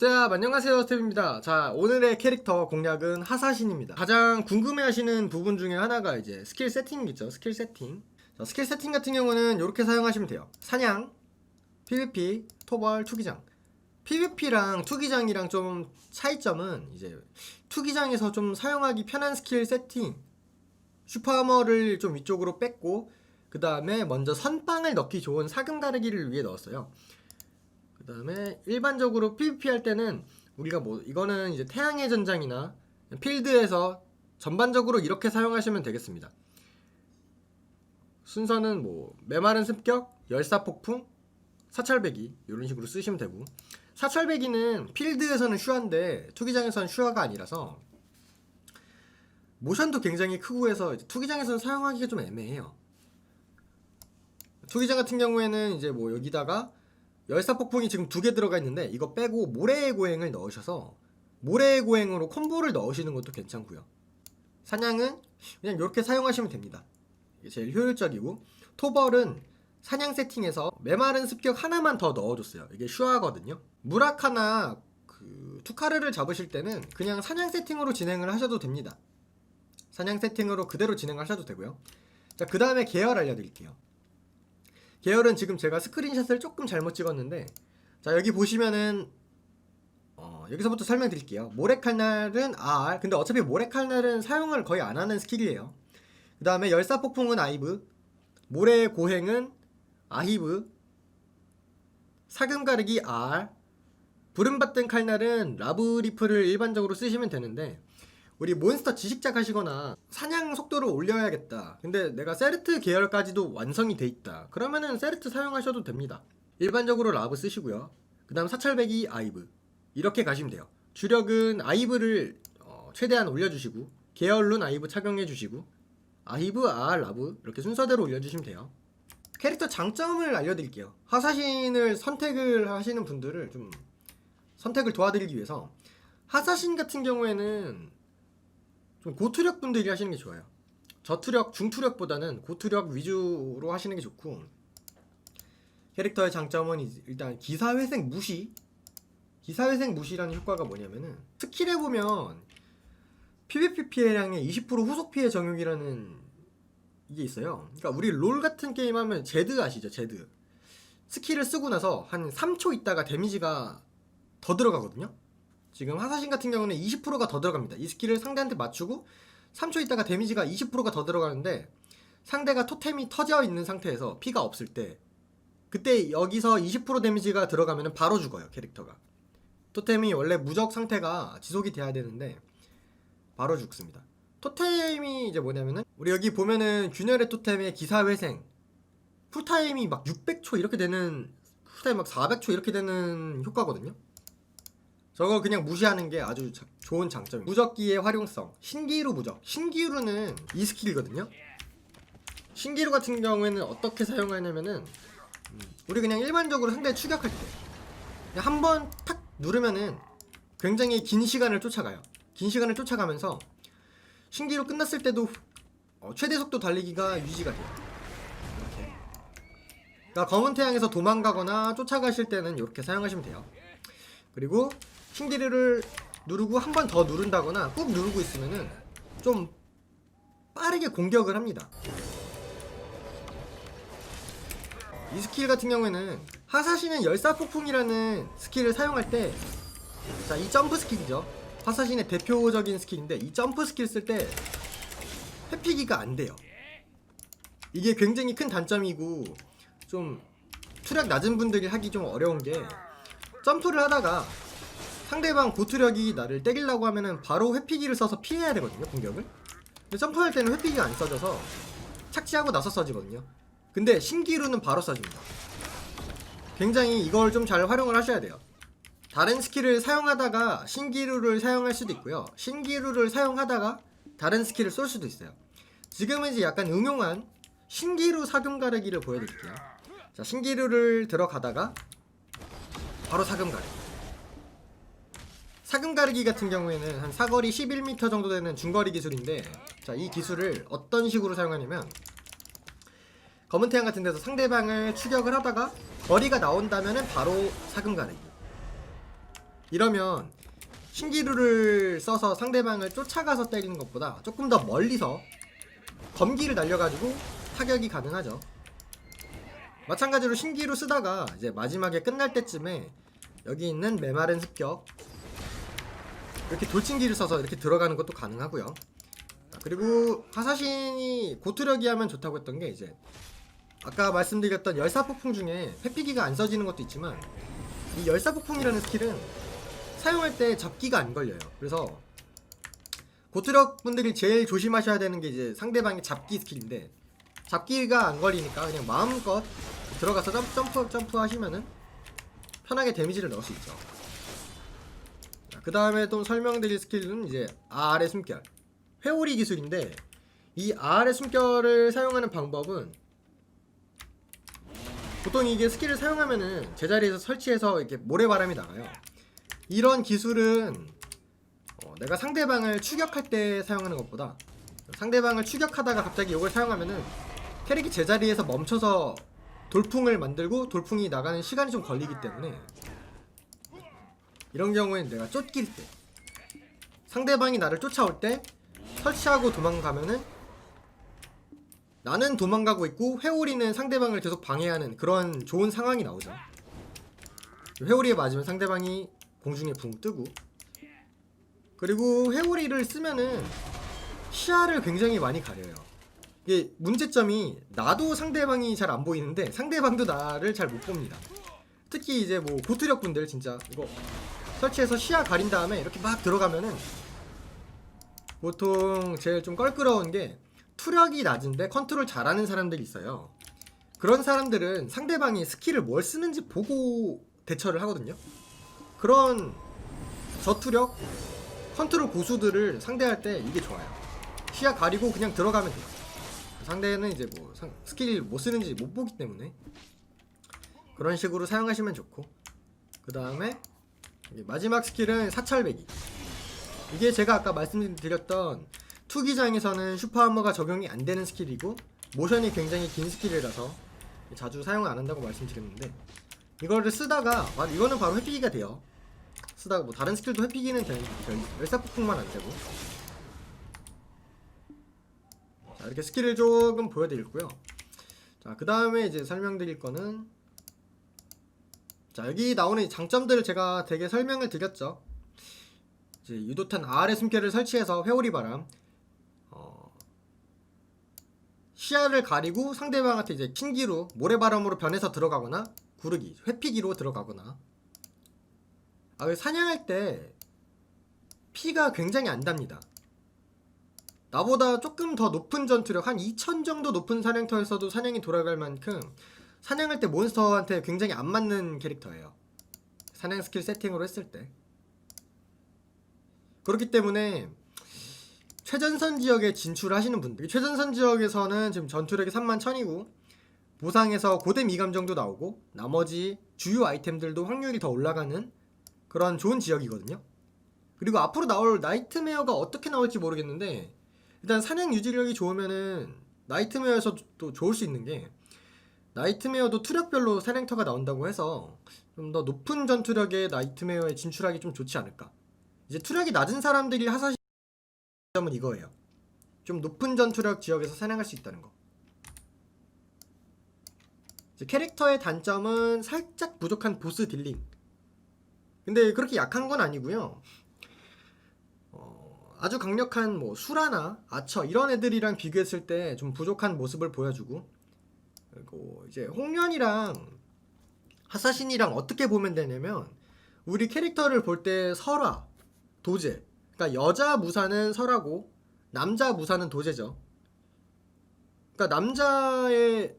스텝 안녕하세요 스텝입니다. 자 오늘의 캐릭터 공략은 하사신입니다. 가장 궁금해하시는 부분 중에 하나가 이제 스킬 세팅이겠죠 스킬 세팅. 자, 스킬 세팅 같은 경우는 이렇게 사용하시면 돼요. 사냥 PVP 토벌 투기장. PVP랑 투기장이랑 좀 차이점은 이제 투기장에서 좀 사용하기 편한 스킬 세팅. 슈퍼하머를 좀 위쪽으로 뺐고 그 다음에 먼저 선빵을 넣기 좋은 사금 가르기를 위해 넣었어요 그 다음에 일반적으로 PVP 할 때는 우리가 뭐 이거는 이제 태양의 전장이나 필드에서 전반적으로 이렇게 사용하시면 되겠습니다. 순서는 뭐 메마른 습격, 열사폭풍, 사찰배기 이런 식으로 쓰시면 되고 사찰배기는 필드에서는 슈한데 투기장에서는 슈화가 아니라서 모션도 굉장히 크고 해서 투기장에서는 사용하기가 좀 애매해요. 투기장 같은 경우에는 이제 뭐 여기다가 열사 폭풍이 지금 두 개 들어가 있는데 이거 빼고 모래의 고행을 넣으셔서 모래의 고행으로 콤보를 넣으시는 것도 괜찮고요. 사냥은 그냥 이렇게 사용하시면 됩니다. 이게 제일 효율적이고 토벌은 사냥 세팅에서 메마른 습격 하나만 더 넣어줬어요. 이게 슈하거든요. 무라카나 그 투카르를 잡으실 때는 그냥 사냥 세팅으로 진행을 하셔도 됩니다. 사냥 세팅으로 그대로 진행하셔도 되고요. 자, 그 다음에 계열 알려드릴게요. 계열은 지금 제가 스크린샷을 조금 잘못 찍었는데 자 여기 보시면은 어, 여기서부터 설명드릴게요. 모래칼날은 R 근데 어차피 모래칼날은 사용을 거의 안 하는 스킬이에요. 그 다음에 열사폭풍은 아이브 모래 고행은 아히브 사금가르기 R 부름받던 칼날은 라브리프를 일반적으로 쓰시면 되는데 우리 몬스터 지식작 하시거나 사냥 속도를 올려야겠다. 근데 내가 세르트 계열까지도 완성이 돼 있다. 그러면은 세르트 사용하셔도 됩니다. 일반적으로 라브 쓰시고요. 그 다음 사찰배기 아이브. 이렇게 가시면 돼요. 주력은 아이브를 어, 최대한 올려주시고 계열룬 아이브 착용해주시고 아이브, 아, 라브 이렇게 순서대로 올려주시면 돼요. 캐릭터 장점을 알려드릴게요. 하사신을 선택을 하시는 분들을 좀 선택을 도와드리기 위해서 하사신 같은 경우에는 좀 고투력 분들이 하시는 게 좋아요. 저투력, 중투력보다는 고투력 위주로 하시는 게 좋고 캐릭터의 장점은 일단 기사회생 무시 기사회생 무시라는 효과가 뭐냐면은 스킬에 보면 PVP 피해량의 20% 후속 피해 적용이라는 이게 있어요. 그러니까 우리 롤 같은 게임 하면 제드 아시죠? 제드. 스킬을 쓰고 나서 한 3초 있다가 데미지가 더 들어가거든요. 지금 하사신 같은 경우는 20%가 더 들어갑니다. 이 스킬을 상대한테 맞추고 3초 있다가 데미지가 20%가 더 들어가는데 상대가 토템이 터져 있는 상태에서 피가 없을 때 그때 여기서 20% 데미지가 들어가면 바로 죽어요 캐릭터가. 토템이 원래 무적 상태가 지속이 돼야 되는데 바로 죽습니다. 토템이 이제 뭐냐면은 우리 여기 보면은 균열의 토템의 기사회생 풀타임이 막 600초 이렇게 되는 풀타임 막 400초 이렇게 되는 효과거든요 저거 그냥 무시하는 게 아주 자- 좋은 장점이에요. 무적기의 활용성. 신기루 무적. 신기루는 이 스킬이거든요. 신기루 같은 경우에는 어떻게 사용하냐면은 음, 우리 그냥 일반적으로 상대 추격할 때 한 번 탁 누르면은 굉장히 긴 시간을 쫓아가요. 긴 시간을 쫓아가면서 신기루 끝났을 때도 어, 최대 속도 달리기가 유지가 돼요. 이렇게. 그러니까 검은 태양에서 도망가거나 쫓아가실 때는 이렇게 사용하시면 돼요. 그리고 신기루를 누르고 한 번 더 누른다거나 꾹 누르고 있으면은 좀 빠르게 공격을 합니다. 이 스킬 같은 경우에는 하사신은 열사폭풍이라는 스킬을 사용할 때 자, 이 점프 스킬이죠. 하사신의 대표적인 스킬인데 이 점프 스킬 쓸 때 회피기가 안 돼요. 이게 굉장히 큰 단점이고 좀 투력 낮은 분들이 하기 좀 어려운 게 점프를 하다가 상대방 고투력이 나를 때리려고 하면은 바로 회피기를 써서 피해야 되거든요 공격을. 근데 점프할 때는 회피기가 안 써져서 착지하고 나서 써지거든요. 근데 신기루는 바로 써집니다. 굉장히 이걸 좀 잘 활용을 하셔야 돼요. 다른 스킬을 사용하다가 신기루를 사용할 수도 있고요. 신기루를 사용하다가 다른 스킬을 쏠 수도 있어요. 지금은 이제 약간 응용한 신기루 사금 가르기를 보여드릴게요. 자 신기루를 들어가다가 바로 사금 가르기 사금 가르기 같은 경우에는 한 사거리 11m 정도 되는 중거리 기술인데 자 이 기술을 어떤 식으로 사용하냐면 검은 태양 같은 데서 상대방을 추격을 하다가 거리가 나온다면은 바로 사금 가르기 이러면 신기루를 써서 상대방을 쫓아가서 때리는 것보다 조금 더 멀리서 검기를 날려가지고 타격이 가능하죠. 마찬가지로 신기루 쓰다가 이제 마지막에 끝날 때쯤에 여기 있는 메마른 습격 이렇게 돌진기를 써서 이렇게 들어가는 것도 가능하고요. 자, 그리고 하사신이 고투력이 하면 좋다고 했던 게 이제 아까 말씀드렸던 열사폭풍 중에 회피기가 안 써지는 것도 있지만 이 열사폭풍이라는 스킬은 사용할 때 잡기가 안 걸려요. 그래서 고투력 분들이 제일 조심하셔야 되는 게 이제 상대방의 잡기 스킬인데 잡기가 안 걸리니까 그냥 마음껏 들어가서 점프, 점프 하시면은 편하게 데미지를 넣을 수 있죠. 그 다음에 또 설명드릴 스킬은 이제 R의 숨결 회오리 기술인데 이 R의 숨결을 사용하는 방법은 보통 이게 스킬을 사용하면은 제자리에서 설치해서 이렇게 모래바람이 나가요. 이런 기술은 어, 내가 상대방을 추격할 때 사용하는 것보다 상대방을 추격하다가 갑자기 이걸 사용하면은 캐릭이 제자리에서 멈춰서 돌풍을 만들고 돌풍이 나가는 시간이 좀 걸리기 때문에 이런 경우엔 내가 쫓길 때 상대방이 나를 쫓아올 때 설치하고 도망가면은 나는 도망가고 있고 회오리는 상대방을 계속 방해하는 그런 좋은 상황이 나오죠. 회오리에 맞으면 상대방이 공중에 붕 뜨고 그리고 회오리를 쓰면은 시야를 굉장히 많이 가려요. 이게 문제점이 나도 상대방이 잘 안 보이는데 상대방도 나를 잘 못 봅니다. 특히 이제 뭐 고투력 분들 진짜 이거 설치해서 시야 가린 다음에 이렇게 막 들어가면은 보통 제일 좀 껄끄러운 게 투력이 낮은데 컨트롤 잘하는 사람들이 있어요. 그런 사람들은 상대방이 스킬을 뭘 쓰는지 보고 대처를 하거든요. 그런 저투력 컨트롤 고수들을 상대할 때 이게 좋아요. 시야 가리고 그냥 들어가면 돼요. 상대는 이제 뭐 상- 스킬 못 쓰는지 못 보기 때문에 그런 식으로 사용하시면 좋고 그 다음에 마지막 스킬은 사철배기. 이게 제가 아까 말씀드렸던 투기장에서는 슈퍼하머가 적용이 안 되는 스킬이고 모션이 굉장히 긴 스킬이라서 자주 사용을 안 한다고 말씀드렸는데 이거를 쓰다가 아, 이거는 바로 회피기가 돼요. 쓰다가 뭐 다른 스킬도 회피기는 되는데 열사폭풍만 안 되고. 자 이렇게 스킬을 조금 보여드렸고요. 자 그 다음에 이제 설명드릴 거는 자 여기 나오는 이 장점들을 제가 되게 설명을 드렸죠 이제 유도탄 R의 숨결을 설치해서 회오리 바람 어, 시야를 가리고 상대방한테 이제 킹기로 모래바람으로 변해서 들어가거나 구르기 회피기로 들어가거나 아, 그 사냥할 때 피가 굉장히 안 답니다. 나보다 조금 더 높은 전투력 한 2000 정도 높은 사냥터에서도 사냥이 돌아갈 만큼 사냥할 때 몬스터한테 굉장히 안 맞는 캐릭터예요. 사냥 스킬 세팅으로 했을 때. 그렇기 때문에 최전선 지역에 진출하시는 분들 최전선 지역에서는 지금 전투력이 3만 1000이고 보상에서 고대 미감 정도 나오고 나머지 주요 아이템들도 확률이 더 올라가는 그런 좋은 지역이거든요. 그리고 앞으로 나올 나이트메어가 어떻게 나올지 모르겠는데 일단 사냥 유지력이 좋으면은 나이트메어에서 또 좋을 수 있는 게 나이트메어도 투력별로 사냥터가 나온다고 해서 좀 더 높은 전투력의 나이트메어에 진출하기 좀 좋지 않을까. 이제 투력이 낮은 사람들이 하사시 점은 이거예요. 좀 높은 전투력 지역에서 사냥할 수 있다는 거. 캐릭터의 단점은 살짝 부족한 보스 딜링. 근데 그렇게 약한 건 아니고요. 어, 아주 강력한 뭐 수라나 아처 이런 애들이랑 비교했을 때 좀 부족한 모습을 보여주고 그리고 이제 홍련이랑 하사신이랑 어떻게 보면 되냐면 우리 캐릭터를 볼 때 설화, 도제. 그러니까 여자 무사는 설하고 남자 무사는 도제죠. 그러니까 남자의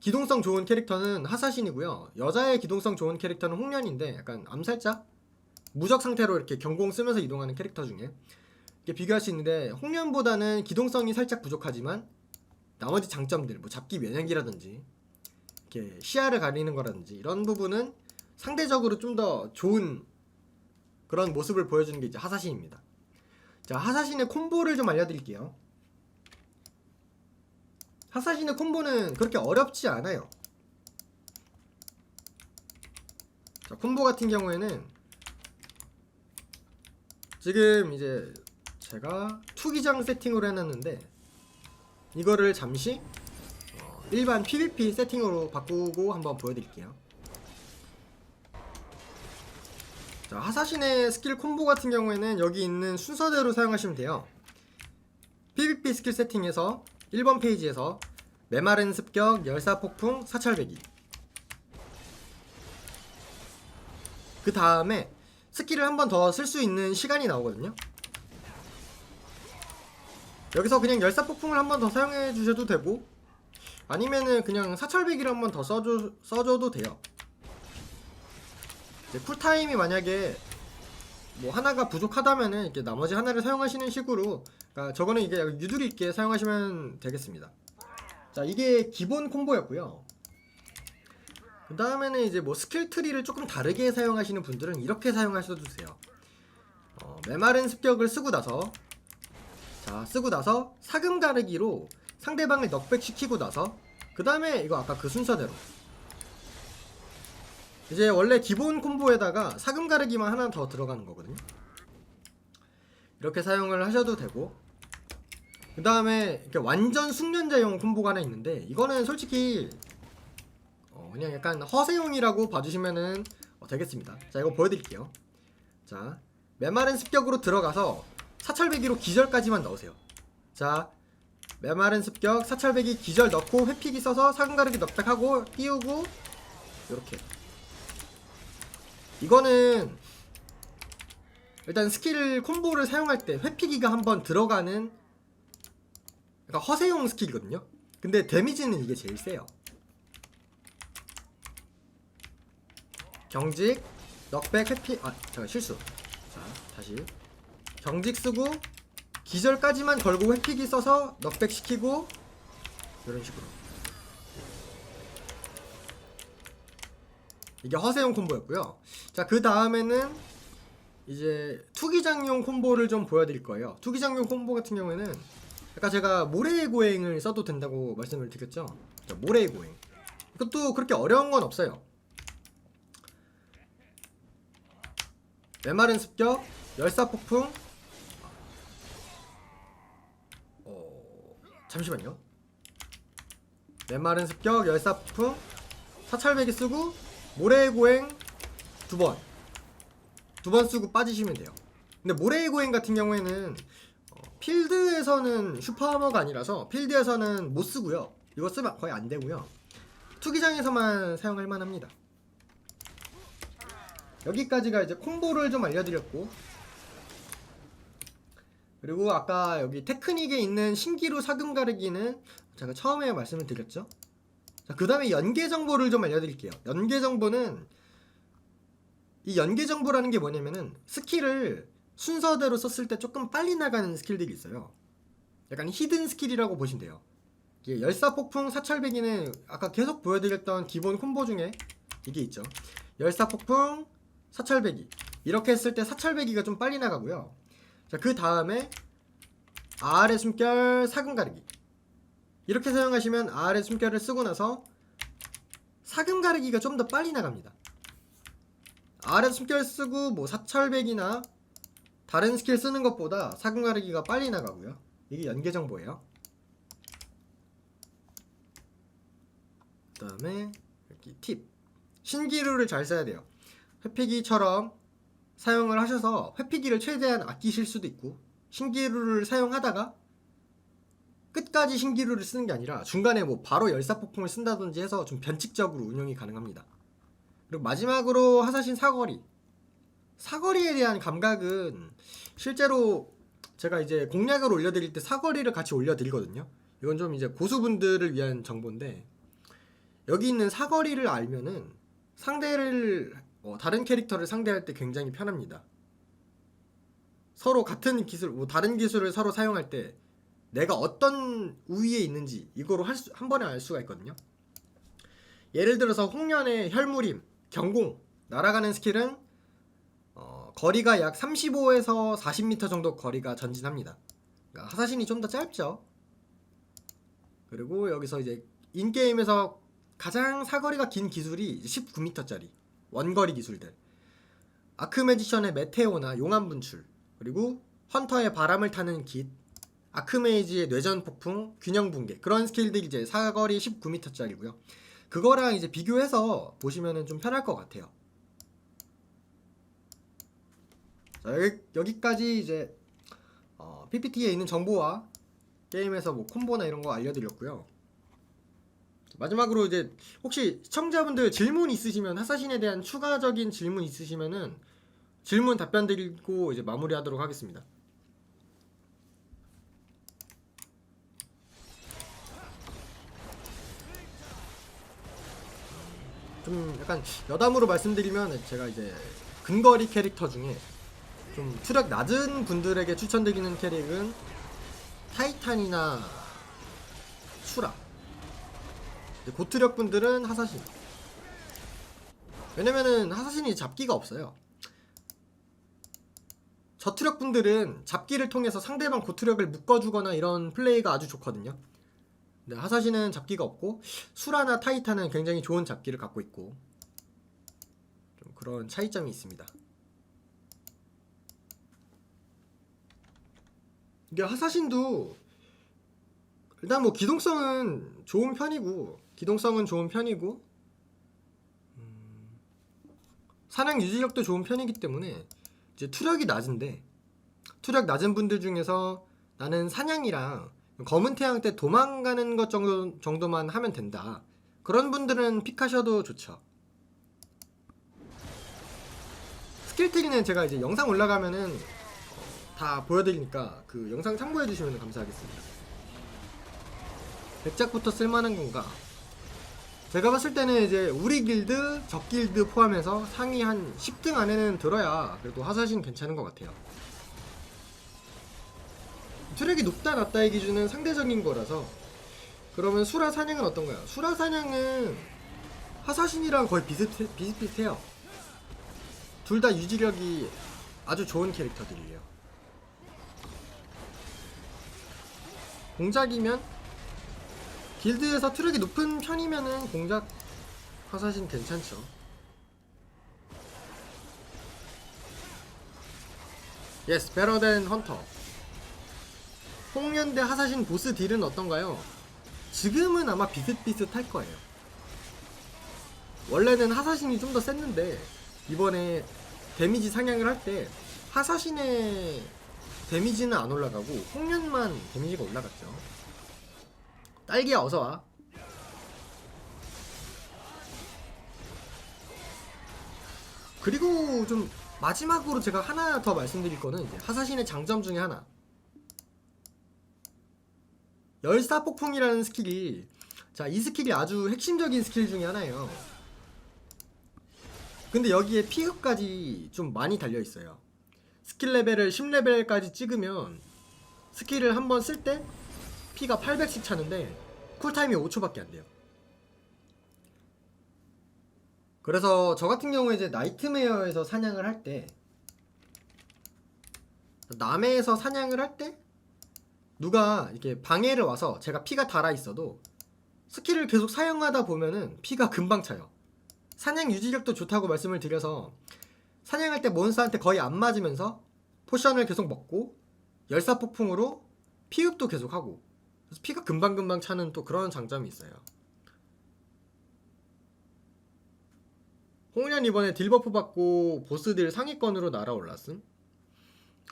기동성 좋은 캐릭터는 하사신이고요. 여자의 기동성 좋은 캐릭터는 홍련인데 약간 암살자? 무적 상태로 이렇게 경공 쓰면서 이동하는 캐릭터 중에 이렇게 비교할 수 있는데 홍련보다는 기동성이 살짝 부족하지만 나머지 장점들 뭐 잡기 면역이라든지 이렇게 시야를 가리는 거라든지 이런 부분은 상대적으로 좀 더 좋은 그런 모습을 보여주는 게 이제 하사신입니다. 자 하사신의 콤보를 좀 알려드릴게요. 하사신의 콤보는 그렇게 어렵지 않아요. 자, 콤보 같은 경우에는 지금 이제 제가 투기장 세팅으로 해놨는데 이거를 잠시 어, 일반 PVP 세팅으로 바꾸고 한번 보여드릴게요. 자, 하사신의 스킬 콤보 같은 경우에는 여기 있는 순서대로 사용하시면 돼요. PVP 스킬 세팅에서 1번 페이지에서 메마른 습격, 열사폭풍, 사찰배기 그 다음에 스킬을 한 번 더 쓸 수 있는 시간이 나오거든요. 여기서 그냥 열사폭풍을 한 번 더 사용해 주셔도 되고 아니면은 그냥 사철배기를 한 번 더 써줘, 써줘도 돼요. 이제 쿨타임이 만약에 뭐 하나가 부족하다면은 이렇게 나머지 하나를 사용하시는 식으로 그러니까 저거는 이게 유두리 있게 사용하시면 되겠습니다. 자 이게 기본 콤보였고요. 그 다음에는 이제 뭐 스킬 트리를 조금 다르게 사용하시는 분들은 이렇게 사용하셔도 되세요. 어, 메마른 습격을 쓰고 나서 자 쓰고 나서 사금 가르기로 상대방을 넉백 시키고 나서 그 다음에 이거 아까 그 순서대로 이제 원래 기본 콤보에다가 사금 가르기만 하나 더 들어가는 거거든요. 이렇게 사용을 하셔도 되고 그 다음에 이렇게 완전 숙련자용 콤보가 하나 있는데 이거는 솔직히 어, 그냥 약간 허세용이라고 봐주시면은 어, 되겠습니다. 자 이거 보여드릴게요. 자 메마른 습격으로 들어가서 사철배기로 기절까지만 넣으세요. 자 메마른 습격 사철배기 기절 넣고 회피기 써서 사근가르기 넉백하고 띄우고 이렇게 이거는 일단 스킬 콤보를 사용할 때 회피기가 한번 들어가는 그러니까 허세용 스킬이거든요. 근데 데미지는 이게 제일 세요. 경직, 넉백, 회피, 아 잠깐 실수. 자 다시 경직 쓰고 기절까지만 걸고 회피기 써서 넉백 시키고 이런 식으로. 이게 허세용 콤보였고요. 자 그 다음에는 이제 투기장용 콤보를 좀 보여드릴 거예요. 투기장용 콤보 같은 경우에는 아까 제가 모래의 고행을 써도 된다고 말씀을 드렸죠. 자, 모래의 고행. 이것도 그렇게 어려운 건 없어요. 메마른 습격, 열사폭풍. 어, 잠시만요. 메마른 습격, 열사폭풍, 사찰배기 쓰고 모래의 고행 두 번. 두 번 쓰고 빠지시면 돼요. 근데 모래의 고행 같은 경우에는 어, 필드에서는 슈퍼하머가 아니라서 필드에서는 못 쓰고요. 이거 쓰면 거의 안 되고요. 투기장에서만 사용할 만합니다. 여기까지가 이제 콤보를 좀 알려드렸고 그리고 아까 여기 테크닉에 있는 신기루 사금 가르기는 제가 처음에 말씀을 드렸죠. 자, 그 다음에 연계 정보를 좀 알려드릴게요. 연계 정보는 이 연계 정보라는 게 뭐냐면은 스킬을 순서대로 썼을 때 조금 빨리 나가는 스킬들이 있어요. 약간 히든 스킬이라고 보시면 돼요. 이게 열사폭풍 사철배기는 아까 계속 보여드렸던 기본 콤보 중에 이게 있죠. 열사폭풍 사철배기 이렇게 했을 때 사철배기가 좀 빨리 나가고요. 자 그 다음에 아래 숨결 사금 가르기 이렇게 사용하시면 아래 숨결을 쓰고 나서 사금 가르기가 좀 더 빨리 나갑니다. 아래 숨결 쓰고 뭐 사철백이나 다른 스킬 쓰는 것보다 사금 가르기가 빨리 나가고요. 이게 연계 정보예요. 그 다음에 여기 팁 신기루를 잘 써야 돼요. 회피기처럼 사용을 하셔서 회피기를 최대한 아끼실 수도 있고 신기루를 사용하다가 끝까지 신기루를 쓰는 게 아니라 중간에 뭐 바로 열사폭풍을 쓴다든지 해서 좀 변칙적으로 운영이 가능합니다. 그리고 마지막으로 하사신 사거리. 사거리에 대한 감각은 실제로 제가 이제 공략을 올려드릴 때 사거리를 같이 올려드리거든요. 이건 좀 이제 고수분들을 위한 정보인데 여기 있는 사거리를 알면은 상대를 어, 다른 캐릭터를 상대할 때 굉장히 편합니다. 서로 같은 기술, 뭐 다른 기술을 서로 사용할 때 내가 어떤 우위에 있는지 이거로 할 수, 한 번에 알 수가 있거든요. 예를 들어서 홍련의 혈무림, 경공, 날아가는 스킬은 어, 거리가 약 35에서 40m 정도 거리가 전진합니다. 그러니까 하사신이 좀 더 짧죠. 그리고 여기서 이제 인게임에서 가장 사거리가 긴 기술이 19m짜리 원거리 기술들. 아크매지션의 메테오나 용암 분출, 그리고 헌터의 바람을 타는 깃, 아크메이지의 뇌전 폭풍, 균형 붕괴 그런 스킬들이 이제 사거리 19m짜리고요. 그거랑 이제 비교해서 보시면은 좀 편할 것 같아요. 자, 여기, 여기까지 이제 어, PPT에 있는 정보와 게임에서 뭐 콤보나 이런 거 알려드렸고요. 마지막으로 이제 혹시 시청자분들 질문 있으시면 하사신에 대한 추가적인 질문 있으시면은 질문 답변 드리고 이제 마무리하도록 하겠습니다. 좀 약간 여담으로 말씀드리면 제가 이제 근거리 캐릭터 중에 좀 투력 낮은 분들에게 추천드리는 캐릭은 타이탄이나 수라 이제 고투력 분들은 하사신. 왜냐면은 하사신이 잡기가 없어요. 저투력 분들은 잡기를 통해서 상대방 고투력을 묶어주거나 이런 플레이가 아주 좋거든요. 근데 하사신은 잡기가 없고 수라나 타이탄은 굉장히 좋은 잡기를 갖고 있고 좀 그런 차이점이 있습니다. 이게 하사신도 일단 뭐 기동성은 좋은 편이고 기동성은 좋은 편이고 음, 사냥 유지력도 좋은 편이기 때문에 이제 투력이 낮은데 투력 낮은 분들 중에서 나는 사냥이랑 검은 태양 때 도망가는 것 정도, 정도만 하면 된다 그런 분들은 픽하셔도 좋죠 스킬트리는 제가 이제 영상 올라가면은 다 보여드리니까 그 영상 참고해 주시면 감사하겠습니다. 백작부터 쓸만한 건가? 제가 봤을 때는 이제 우리 길드, 적 길드 포함해서 상위 한 10등 안에는 들어야 그래도 하사신 괜찮은 것 같아요. 트랙이 높다 낮다의 기준은 상대적인 거라서 그러면 수라 사냥은 어떤가요? 수라 사냥은 하사신이랑 거의 비슷, 비슷비슷해요. 둘 다 유지력이 아주 좋은 캐릭터들이에요. 공작이면 길드에서 트랙이 높은 편이면은 공작 화사신 괜찮죠. 예스, better than 헌터. 홍련대 하사신 보스 딜은 어떤가요? 지금은 아마 비슷비슷할 거예요. 원래는 하사신이 좀 더 셌는데 이번에 데미지 상향을 할 때 하사신의 데미지는 안 올라가고 홍련만 데미지가 올라갔죠. 딸기야 어서 와. 그리고 좀 마지막으로 제가 하나 더 말씀드릴 거는 이제 하사신의 장점 중에 하나. 열사 폭풍이라는 스킬이 자, 이 스킬이 아주 핵심적인 스킬 중에 하나예요. 근데 여기에 피급까지 좀 많이 달려 있어요. 스킬 레벨을 10레벨까지 찍으면 스킬을 한번 쓸때 피가 800씩 차는데 쿨타임이 5초밖에 안 돼요. 그래서 저 같은 경우에 이제 나이트메어에서 사냥을 할 때 남해에서 사냥을 할 때 누가 이렇게 방해를 와서 제가 피가 달아 있어도 스킬을 계속 사용하다 보면은 피가 금방 차요. 사냥 유지력도 좋다고 말씀을 드려서 사냥할 때 몬스터한테 거의 안 맞으면서 포션을 계속 먹고 열사 폭풍으로 피흡도 계속 하고 그래서 피가 금방금방 차는 또 그런 장점이 있어요. 홍련 이번에 딜버프 받고 보스들 상위권으로 날아올랐음?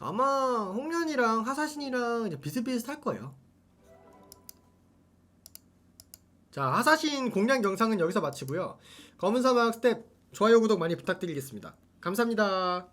아마 홍련이랑 하사신이랑 이제 비슷비슷할 거예요. 자, 하사신 공략 영상은 여기서 마치고요. 검은 사막 스텝 좋아요 구독 많이 부탁드리겠습니다. 감사합니다.